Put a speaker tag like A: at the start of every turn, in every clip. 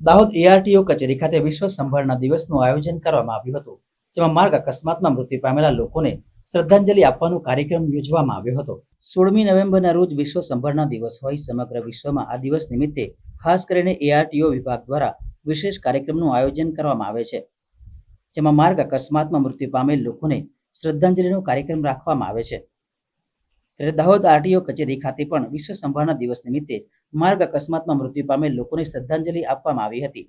A: Dahod ARTO કચેરી ખાતે વિશ્વ સંભાળના દિવસનું આયોજન કરવામાં આવ્યું હતું, જેમાં માર્ગ અકસ્માતમાં મૃત્યુ પામેલા લોકોને શ્રદ્ધાંજલિ આપવાનો કાર્યક્રમ યોજવામાં આવ્યો હતો. સોળમી નવેમ્બરના રોજ વિશ્વ સંભાળના દિવસ હોય સમગ્ર વિશ્વમાં આ દિવસ નિમિત્તે ખાસ કરીને એઆરટીઓ વિભાગ દ્વારા વિશેષ કાર્યક્રમનું આયોજન કરવામાં આવે છે, જેમાં માર્ગ અકસ્માતમાં મૃત્યુ પામેલ લોકોને શ્રદ્ધાંજલિનો કાર્યક્રમ રાખવામાં આવે છે. ત્યારે દાહોદ આરટીઓ કચેરી ખાતે પણ વિશ્વ સંભાળના દિવસ નિમિત્તે માર્ગ અકસ્માતમાં મૃત્યુ પામેલ લોકોને શ્રદ્ધાંજલિ આપવામાં આવી હતી.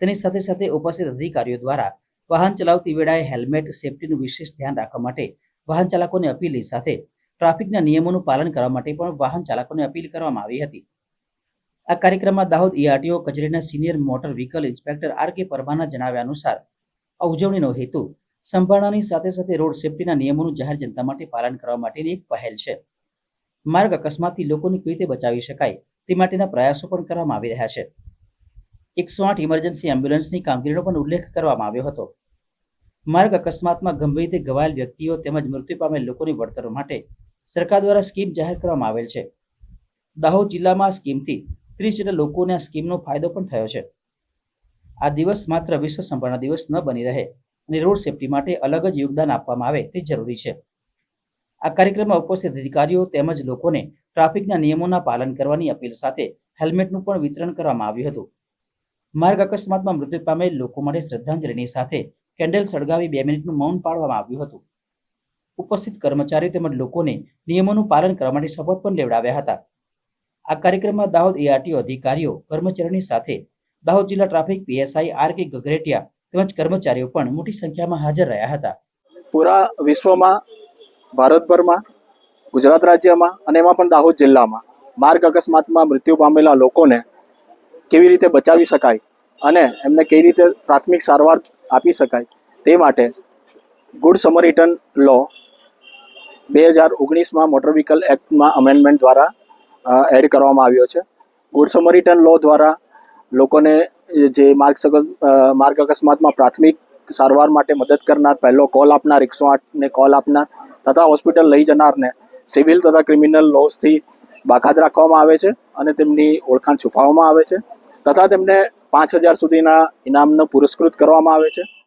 A: તેની સાથે સાથે ઉપસ્થિત અધિકારીઓ દ્વારા વાહન ચલાવતી વેળાએ હેલ્મેટ, સેફટીનું વિશેષ ધ્યાન રાખવા માટે વાહન ચાલકોને અપીલની સાથે ટ્રાફિકના નિયમોનું પાલન કરવા માટે પણ વાહન ચાલકોને અપીલ કરવામાં આવી હતી. આ કાર્યક્રમમાં દાહોદ ઈઆરટીઓ કચેરીના senior motor vehicle inspector R K પરમાના જણાવ્યા અનુસાર આ ઉજવણીનો હેતુ સંભાળનાની સાથે સાથે રોડ સેફટીના નિયમોનું જાહેર જનતા માટે પાલન કરવા માટેની એક પહેલ છે. માર્ગ અકસ્માતથી લોકોને કેવી રીતે બચાવી શકાય તે માટેના પ્રયાસો પણ કરવામાં આવી રહ્યા છે. એકસો આઠ ઇમરજન્સી એમ્બ્યુલન્સની કામગીરીનો પણ ઉલ્લેખ કરવામાં આવ્યો હતો. માર્ગ અકસ્માતમાં ગંભીર રીતે ઘવાયેલ વ્યક્તિઓ તેમજ મૃત્યુ પામેલ લોકોની વળતર માટે સરકાર દ્વારા સ્કીમ જાહેર કરવામાં આવેલ છે. દાહોદ જિલ્લામાં આ સ્કીમથી ત્રીસ જેટલા લોકોને આ સ્કીમનો ફાયદો પણ થયો છે. આ દિવસ માત્ર વિશ્વ સંભાળના દિવસ ન બની રહે અને રોડ સેફટી માટે અલગ જ યોગદાન આપવામાં આવે તે જરૂરી છે. આ કાર્યક્રમમાં ઉપસ્થિત અધિકારીઓ તેમજ લોકોને ટ્રાફિકના નિયમોના પાલન કરવાની અપીલ સાથે હેલ્મેટનું પણ વિતરણ કરવામાં આવ્યું હતું. માર્ગ અકસ્માતમાં મૃત્યુ પામેલ લોકો માટે શ્રદ્ધાંજલિની સાથે કેન્ડલ સળગાવી બે મિનિટનું મૌન પાડવામાં આવ્યું હતું. ઉપસ્થિત કર્મચારીઓ તેમજ લોકોને નિયમોનું પાલન કરવા માટે શપથ પણ લેવડાવ્યા હતા. આ કાર્યક્રમમાં દાહોદ એઆરટીઓ અધિકારીઓ, કર્મચારીઓની સાથે દાહોદ જિલ્લા ટ્રાફિક પીએસઆઈ આર કે ગગરેટિયા તેમજ કર્મચારીઓ પણ મોટી સંખ્યામાં હાજર રહ્યા હતા.
B: પૂરા વિશ્વમાં, ભારતભરમાં, ગુજરાત રાજ્યમાં અને એમાં પણ દાહોદ જિલ્લામાં માર્ગ અકસ્માતમાં મૃત્યુ પામેલા લોકોને કેવી રીતે બચાવી શકાય અને એમને કેવી રીતે પ્રાથમિક સારવાર આપી શકાય તે માટે ગુડ સમરિટન લો બે હજાર ઓગણીસમાં મોટર વ્હીકલ એક્ટમાં અમેન્ડમેન્ટ દ્વારા એડ કરવામાં આવ્યો છે. ગુડ સમરિટન લો દ્વારા લોકોને જે માર્ગ માર્ગ અકસ્માતમાં પ્રાથમિક સારવાર માટે મદદ કરનાર, પહેલો કોલ આપનાર, એકસો આઠને કોલ આપનાર, તથા હોસ્પિટલ લઈ જનારને સિવિલ તથા ક્રિમિનલ લોસથી બાકાત રાખવામાં આવે છે અને તેમની ઓળખાણ છુપાવવામાં આવે છે. તથા તેમને પાંચ હજાર સુધીના ઇનામનો પુરસ્કૃત કરવામાં આવે છે.